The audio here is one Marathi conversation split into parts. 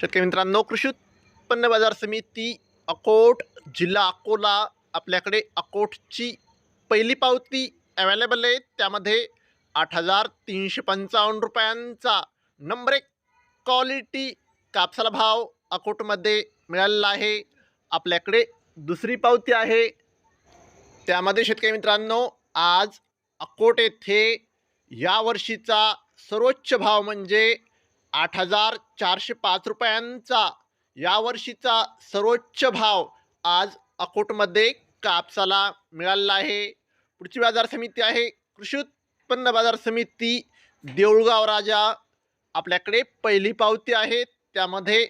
शेतकरी मित्रांनो कृषी उत्पन्न बाजार समिती अकोट जिल्हा अकोला आपल्याकडे अकोटची पहिली पावती अवेलेबल आहे. त्यामध्ये आठ हजार तीनशे पंचावन्न रुपयांचा नंबर एक क्वालिटी कापसाला भाव अकोटमध्ये मिळालेला आहे. आपल्याकडे दुसरी पावती आहे. त्यामध्ये शेतकरी मित्रांनो आज अकोट येथे यावर्षीचा सर्वोच्च भाव म्हणजे आठ हजार चारशे पाच रुपयांचा यावर्षीचा सर्वोच्च भाव आज अकोटमध्ये कापसाला मिळालेला आहे. पुढची बाजार समिती आहे. कृषी उत्पन्न बाजार समिती देऊळगाव राजा आपल्याकडे पहिली पावती आहे. त्यामध्ये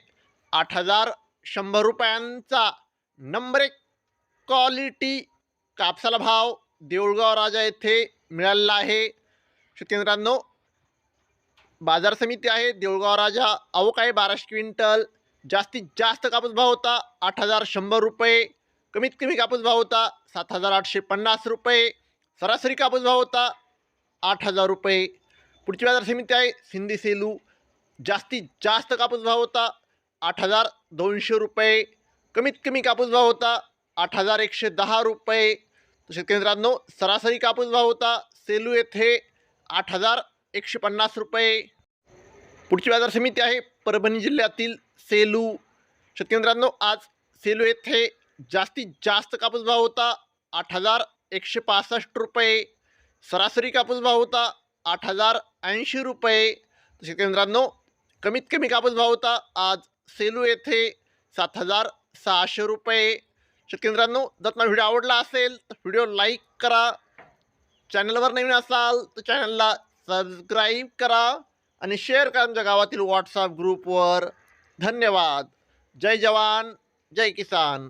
आठ हजार शंभर रुपयांचा नंबर एक क्वालिटी कापसाला भाव देऊळगाव राजा येथे मिळालेला आहे. शेतकऱ्यांनो बाजार समिती आहे. देऊळगाव राजा आवक आहे बाराशे क्विंटल. जास्तीत जास्त कापूस भाव होता आठ हजार शंभर रुपये. कमीत कमी कापूस भाव होता सात हजार आठशे पन्नास रुपये. सरासरी कापूस भाव होता आठ हजार रुपये. पुढची बाजार समिती आहे सिंधी सेलू. जास्तीत जास्त कापूस भाव होता आठ हजार दोनशे रुपये. कमीत कमी कापूस भाव होता आठ हजार एकशे दहा रुपये. शेतकरी मित्रांनो सरासरी कापूस भाव होता सेलू येथे आठ हजार एकशे पन्नास रुपये. पुढची बाजार समिती आहे परभणी जिल्ह्यातील सेलू. शेतकरी मित्रांनो आज सेलू येथे जास्तीत जास्त कापूस भाव होता आठ हजार एकशे पासष्ट रुपये. सरासरी कापूस भाव होता आठ हजार ऐंशी रुपये. तर शेतकरी मित्रांनो कमीत कमी कापूस भाव होता आज सेलू येथे सात हजार सहाशे रुपये. शेतकरी मित्रांनो जर तुम्हाला व्हिडिओ आवडला असेल तर व्हिडिओ लाईक करा. चॅनलवर नवीन असाल तर चॅनलला सबस्क्राईब करा आणि शेअर करा आमच्या गावातील व्हॉट्सअप ग्रुपवर धन्यवाद. जय जवान जय किसान.